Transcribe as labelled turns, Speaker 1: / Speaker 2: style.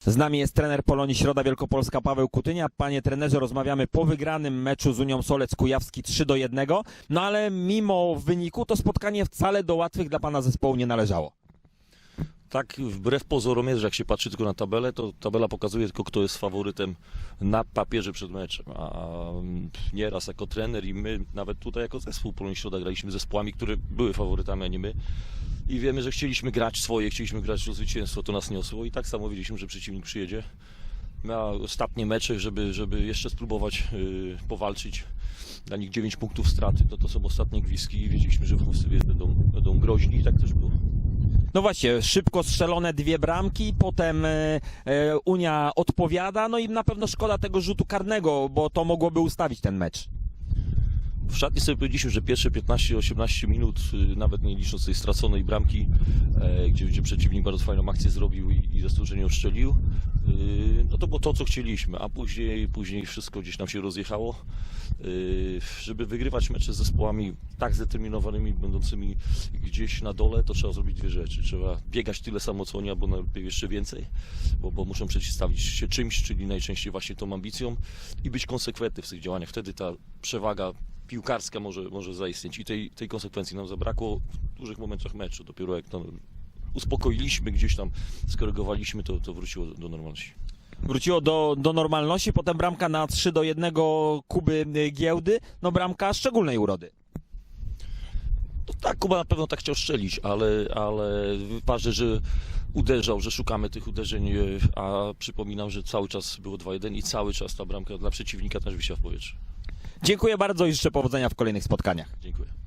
Speaker 1: Z nami jest trener Polonii Środa Wielkopolska Paweł Kutynia. Panie trenerze, rozmawiamy po wygranym meczu z Unią Solec Kujawski 3 do 1. No ale mimo wyniku to spotkanie wcale do łatwych dla pana zespołu nie należało.
Speaker 2: Tak, wbrew pozorom jest, że jak się patrzy tylko na tabelę, to tabela pokazuje tylko, kto jest faworytem na papierze przed meczem. A mm, nieraz jako trener i my, nawet tutaj jako zespół Polonii Środa graliśmy zespołami, które były faworytami, a nie my. I wiemy, że chcieliśmy grać swoje, chcieliśmy grać o zwycięstwo, to nas niosło i tak samo wiedzieliśmy, że przeciwnik przyjedzie na ostatnie mecze, żeby, żeby jeszcze spróbować yy, powalczyć. Dla nich 9 punktów straty, to, to są ostatnie gwizdki i wiedzieliśmy, że w sobie będą, będą groźni i tak też było.
Speaker 1: No właśnie, szybko strzelone dwie bramki, potem e, e, Unia odpowiada, no i na pewno szkoda tego rzutu karnego, bo to mogłoby ustawić ten mecz.
Speaker 2: W szatni sobie powiedzieliśmy, że pierwsze 15-18 minut, y, nawet nie licząc tej straconej bramki, e, gdzie, gdzie przeciwnik bardzo fajną akcję zrobił i, i zasłużenie oszczelił, y, no to było to, co chcieliśmy, a później, później wszystko gdzieś nam się rozjechało. Y, Żeby wygrywać mecze z zespołami tak zdeterminowanymi, będącymi gdzieś na dole, to trzeba zrobić dwie rzeczy. Trzeba biegać tyle samo co oni, albo najlepiej jeszcze więcej, bo, bo muszą przeciwstawić się czymś, czyli najczęściej właśnie tą ambicją i być konsekwentny w tych działaniach. Wtedy ta przewaga piłkarska może, może zaistnieć i tej, tej konsekwencji nam zabrakło w dużych momentach meczu. Dopiero jak to uspokoiliśmy, gdzieś tam skorygowaliśmy, to, to wróciło do normalności.
Speaker 1: Wróciło do, do normalności, potem bramka na 3 do 1 Kuby Giełdy, no bramka szczególnej urody.
Speaker 2: No tak, Kuba na pewno tak chciał strzelić, ale, ale ważne, że uderzał, że szukamy tych uderzeń, e, a przypominam, że cały czas było 2-1 i cały czas ta bramka dla przeciwnika też wisiała w powietrzu.
Speaker 1: Dziękuję bardzo i życzę powodzenia w kolejnych spotkaniach.
Speaker 2: Dziękuję.